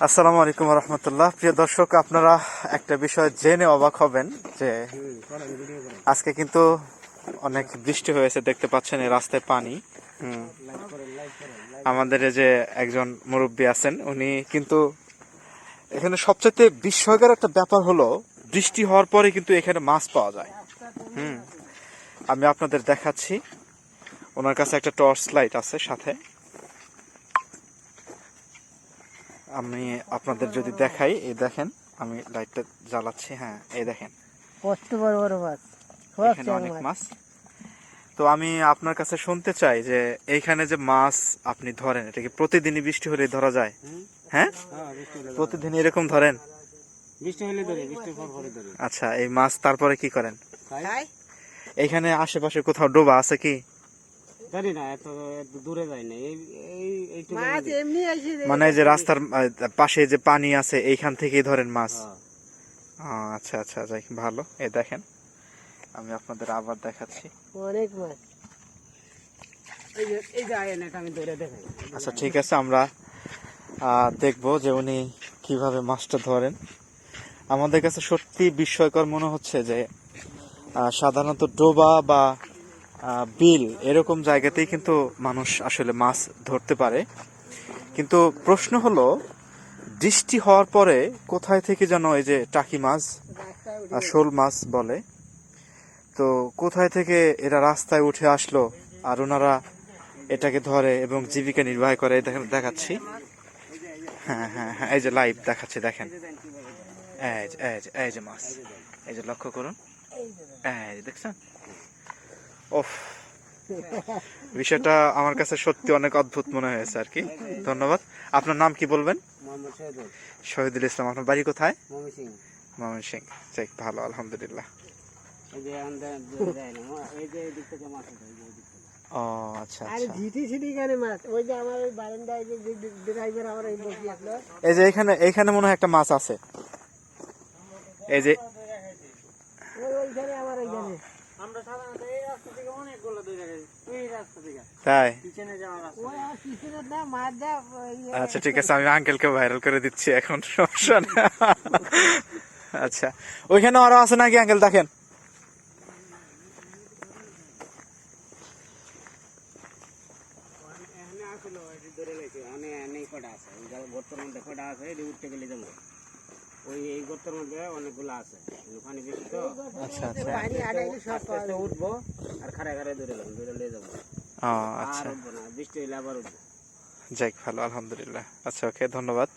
আসসালামু আলাইকুম রহমতুল্লাহ। প্রিয় দর্শক, আপনারা একটা বিষয় জেনে অবাক হবেন যে আজকে কিন্তু অনেক বৃষ্টি হয়েছে, দেখতে পাচ্ছেন এই রাস্তায় পানি। আমাদের যে একজন মুরব্বী আছেন, উনি কিন্তু এখানে সবচেয়ে বিস্ময়কর একটা ব্যাপার হলো, বৃষ্টি হওয়ার পরে কিন্তু এখানে মাছ পাওয়া যায়। হুম। আমি আপনাদের দেখাচ্ছি, ওনার কাছে একটা টর্চ লাইট আছে সাথে। আমি আপনাদের যদি দেখাই এই দেখেন আমি লাইটটা জ্বালাচ্ছি হ্যাঁ এই দেখেন। কষ্ট বড় বড় মাছ এখানে অনেক মাছ। তো আমি আপনার কাছে শুনতে চাই যে এইখানে যে মাছ আপনি ধরেন এটা কি প্রতিদিনই বৃষ্টি হলে ধরা যায়? হ্যাঁ? প্রতিদিন এরকম ধরেন? বৃষ্টি হলে ধরে বৃষ্টির পর পরে ধরে। আচ্ছা এই মাছ তারপরে কি করেন? খাই। এইখানে আশেপাশে কোথাও ডোবা আছে কি? জানি না এত দূরে যায় না এই এই মাছ এমনি আসে মানে এই যে রাস্তার পাশে যে পানি আছে এইখান থেকেই ধরেন মাছ। হ্যাঁ। আচ্ছা আচ্ছা যাই ভালো। এ দেখেন আমি আপনাদের আবার দেখাচ্ছি। অনেক মাছ। আচ্ছা ঠিক আছে আমরা দেখব যে উনি কীভাবে মাছটা ধরেন। আমাদের কাছে সত্যি বিস্ময়কর মনে হচ্ছে যে সাধারণত ডোবা বা বিল এরকম জায়গাতেই কিন্তু মানুষ আসলে মাছ ধরতে পারে। কিন্তু প্রশ্ন হলো, বৃষ্টি হওয়ার পরে কোথায় থেকে যেন এই যে টাকি মাছ শোল মাছ বলে, তো কোথায় থেকে এরা রাস্তায় উঠে আসলো আর ওনারা এটাকে ধরে এবং জীবিকা নির্বাহ করে দেখেন দেখাচ্ছি। হ্যাঁ হ্যাঁ হ্যাঁ এই যে লাইভ দেখাচ্ছি, দেখেন। এই যে এই যে মাছ। এই যে লক্ষ্য করুন। দেখছেন? ওফ। বিষয়টা আমার কাছে সত্যি অনেক অদ্ভুত মনে হয়েছে আর কি। ধন্যবাদ। আপনার নাম কি বলবেন? শহীদুল। ইসলাম আপনার বাড়ি কোথায়? মামন সিং যাক ভালো আলহামদুলিল্লাহ। ও আচ্ছা আরে আচ্ছা। ঝিটি ছিটি কেন মাছ? ওই যে আমার ওই বারান্দায় যে ড্রাইভার আমার এই বসে আসলো। এই যে এখানে এখানে মনে হয় একটা মাছ আছে। এই যে আমরা সাধারণত তাই? ওই আচ্ছা ঠিক আছে আমি আঙ্কেলকে ভাইরাল করে দিচ্ছি এখন সমস্যা না। আচ্ছা ওইখানে আরও আছে নাকি আঙ্কেল দেখেন? এখানে ধরে লেছি অনেক অনেক কটা আছে। ওই এই গর্তের মধ্যে অনেকগুলো আছে। ওখানে বেশি তো আচ্ছা। আচ্ছা পানি আটাইলে সব আস্তে উঠবো আর খারে খাড়া ধরে যাব ধরে নিয়ে যাব। ও আর আচ্ছা বৃষ্টি হলে আবার উঠবো। যাক ভালো আলহামদুলিল্লাহ। আচ্ছা ওকে ধন্যবাদ।